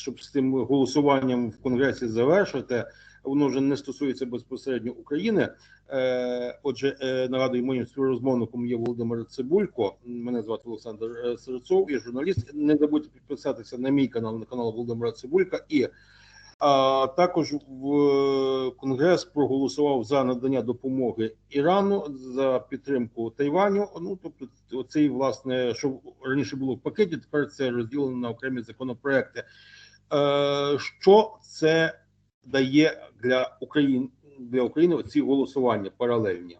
щоб з тим голосуванням в Конгресі завершити. Воно вже не стосується безпосередньо України. Е, Отже, е, нагадую, моїм співрозмовником є Володимир Цибулько. Мене звати Олександр е, Серцов, я журналіст. Не забудьте підписатися на мій канал, на канал Володимира Цибулька. І а, також в Конгрес проголосував за надання допомоги Ірану за підтримку Тайваню. Ну тобто, оцей власне, що раніше було в пакеті, тепер це розділено на окремі законопроекти. Е, що це дає для України для України ці голосування паралельні?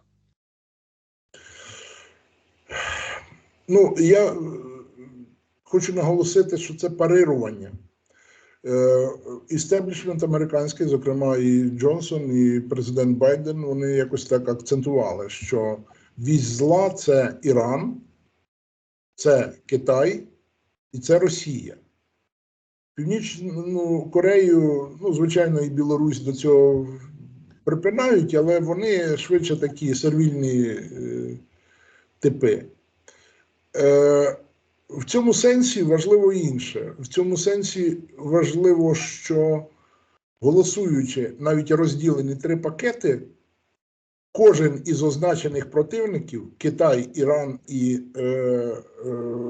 Ну, я е, хочу наголосити, що це парирування. Е, Істеблішмент американський, зокрема, і Джонсон, і президент Байден, вони якось так акцентували, що вісь зла це Іран, це Китай і це Росія. Північну Корею, ну, звичайно, і Білорусь до цього припинають, але вони швидше такі сервільні е, типи. Е, в цьому сенсі важливо інше. В цьому сенсі важливо, що голосуючи навіть розділені три пакети, кожен із означених противників Китай, Іран і е, е,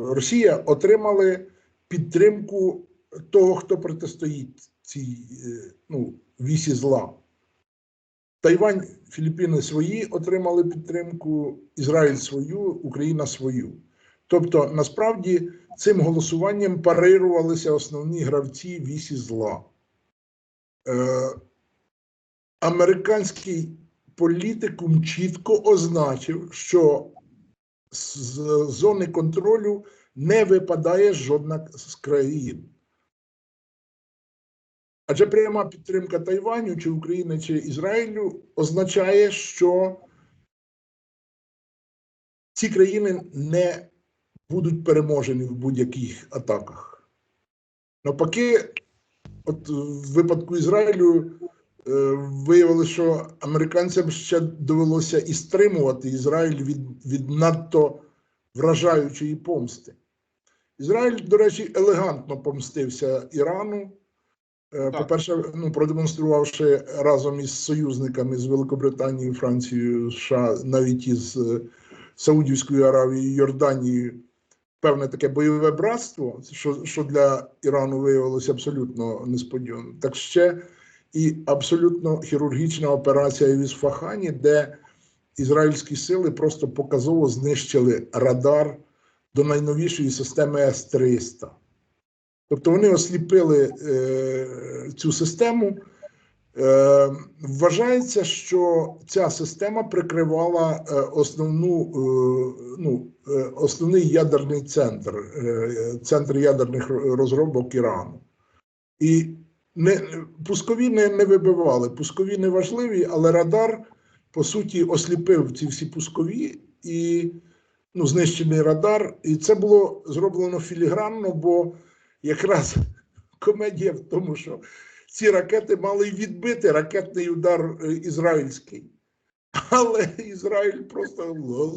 Росія отримали підтримку того, хто протистоїть цій е, ну, вісі зла. Тайвань, Філіппіни свої отримали підтримку, Ізраїль свою, Україна свою. Тобто, насправді, цим голосуванням парирувалися основні гравці вісі зла. Е, американський політикум чітко означив, що з зони контролю не випадає жодна з країн. Адже пряма підтримка Тайваню, чи України, чи Ізраїлю означає, що ці країни не будуть переможені в будь-яких атаках. Навпаки, от в випадку Ізраїлю е, виявилося, що американцям ще довелося і стримувати Ізраїль від, від надто вражаючої помсти. Ізраїль, до речі, елегантно помстився Ірану. Е. По-перше, ну, продемонструвавши разом із союзниками з Великобританією, Францією, США, навіть із е, Саудівською Аравією, Йорданією, певне таке бойове братство, що, що для Ірану виявилося абсолютно несподівано. Так ще і абсолютно хірургічна операція в Ісфахані, де ізраїльські сили просто показово знищили радар до найновішої системи С-300. Тобто вони осліпили е, цю систему. Е, вважається, що ця система прикривала е, основну, е, ну, е, основний ядерний центр, е, центр ядерних розробок Ірану. І не, пускові не, не вибивали. Пускові не важливі, але радар, по суті, осліпив ці всі пускові і ну, знищений радар. І це було зроблено філігранно, бо якраз комедія в тому, що ці ракети мали відбити ракетний удар е, ізраїльський. Але Ізраїль просто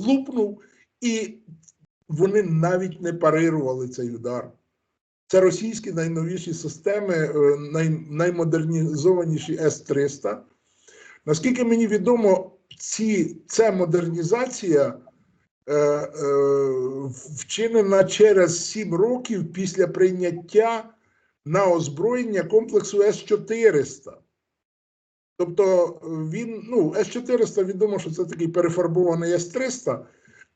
лупнув, і вони навіть не парирували цей удар. Це російські найновіші системи, е, най, наймодернізованіші С-300. Наскільки мені відомо, ці, ця модернізація вчинена через 7 років після прийняття на озброєння комплексу С-400. Тобто він, ну, С-400 відомо, що це такий перефарбований С-300,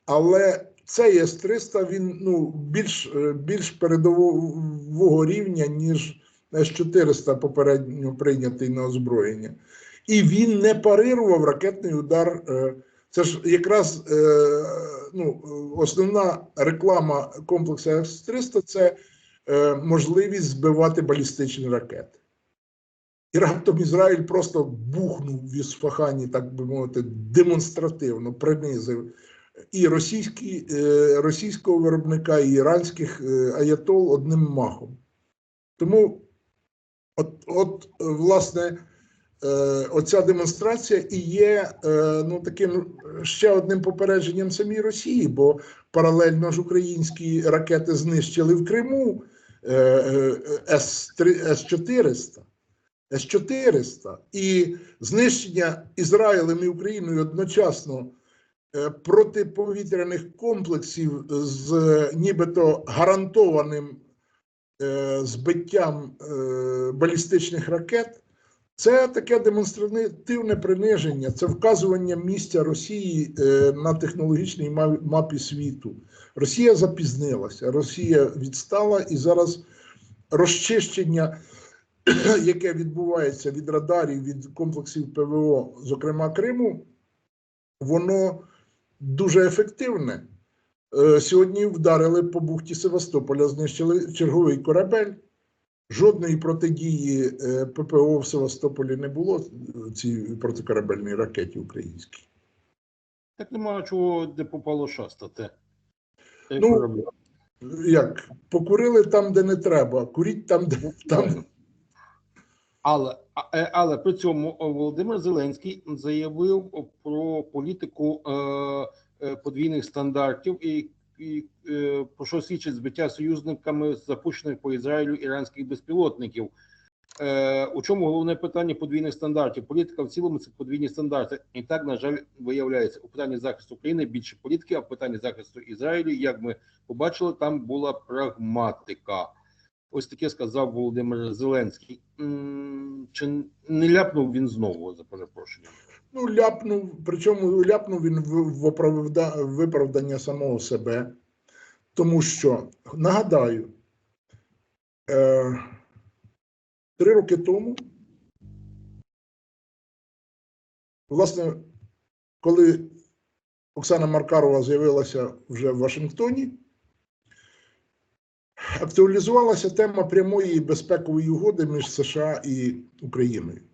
але цей С-300 він ну, більш, е, більш передового рівня, ніж С-400 попередньо прийнятий на озброєння. І він не парирував ракетний удар. Це ж якраз е, ну, основна реклама комплексу С-300 це е, можливість збивати балістичні ракети. І раптом Ізраїль просто бухнув в Ісфахані, так би мовити, демонстративно принизив і російські, е, російського виробника, і іранських е, аятол одним махом. Тому, от, от власне, оця демонстрація і є е, ну, таким ще одним попередженням самій Росії, бо паралельно ж українські ракети знищили в Криму е, е, С-3 С-400. С-400 і знищення Ізраїлем і Україною одночасно е, протиповітряних комплексів з е, нібито гарантованим е, збиттям е, балістичних ракет. Це таке демонстративне приниження, це вказування місця Росії е, на технологічній мапі світу. Росія запізнилася, Росія відстала і зараз розчищення, яке відбувається від радарів, від комплексів ПВО, зокрема Криму, воно дуже ефективне. Е, Сьогодні вдарили по бухті Севастополя, знищили черговий корабель. Жодної протидії е, ППО в Севастополі не було е, цій протикорабельній ракеті українській. Так немає чого, де попало шастати. Як Ну. Як покурили там, де не треба, куріть там, де там. Але, е, але при цьому Володимир Зеленський заявив про політику подвійних стандартів і, і е, про що свідчить збиття союзниками запущених по Ізраїлю іранських безпілотників. Е, у чому головне питання подвійних стандартів? Політика в цілому це подвійні стандарти. І так, на жаль, виявляється, у питанні захисту України більше політики, а в питанні захисту Ізраїлю, як ми побачили, там була прагматика. Ось таке сказав Володимир Зеленський. Чи не ляпнув він знову за перепрошенням? Ну, ляпнув, причому ляпнув він в, виправдання самого себе. Тому що, нагадаю, е, три роки тому, власне, коли Оксана Маркарова з'явилася вже в Вашингтоні, актуалізувалася тема прямої безпекової угоди між США і Україною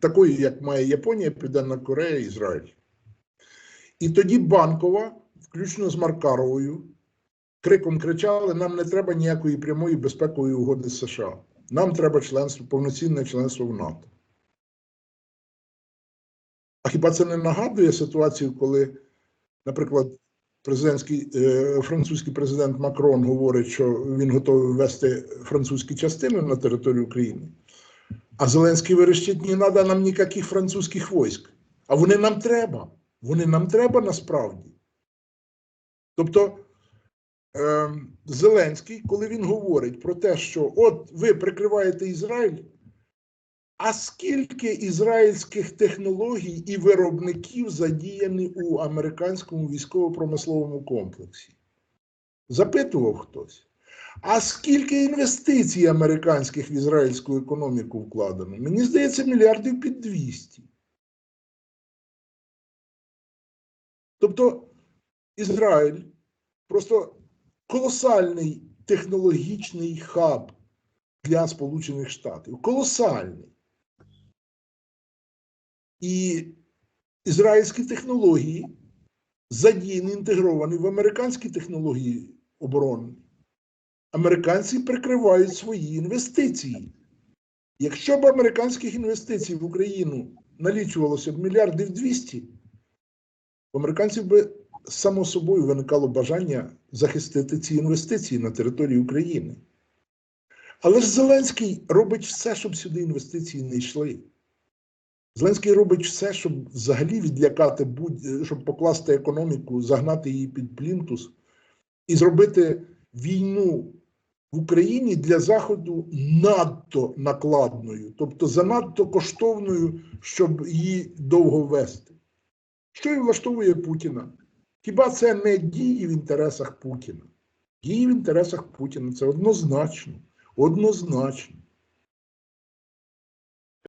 такої, як має Японія, Південна Корея, Ізраїль. І тоді Банкова, включно з Маркаровою, криком кричали: нам не треба ніякої прямої безпекової угоди з США. Нам треба членство, повноцінне членство в НАТО. А хіба це не нагадує ситуацію, коли, наприклад, президентський, е, французький президент Макрон говорить, що він готовий ввести французькі частини на територію України? А Зеленський верещить, не треба нам ніяких французьких військ. А вони нам треба. Вони нам треба насправді. Тобто е, Зеленський, коли він говорить про те, що от ви прикриваєте Ізраїль, а скільки ізраїльських технологій і виробників задіяні у американському військово-промисловому комплексі? Запитував хтось. А скільки інвестицій американських в ізраїльську економіку вкладено? Мені здається, мільярдів під 200. Тобто Ізраїль просто колосальний технологічний хаб для Сполучених Штатів. Колосальний. І ізраїльські технології задіяні, інтегровані в американські технології оборони. Американці прикривають свої інвестиції. Якщо б американських інвестицій в Україну налічувалося б мільярдів 200, у американців би само собою виникало бажання захистити ці інвестиції на території України. Але ж Зеленський робить все, щоб сюди інвестиції не йшли. Зеленський робить все, щоб взагалі відлякати, будь- щоб покласти економіку, загнати її під плінтус і зробити війну в Україні для Заходу надто накладною, тобто занадто коштовною, щоб її довго вести. Що і влаштовує Путіна? Хіба це не дії в інтересах Путіна? Дії в інтересах Путіна це однозначно. Однозначно.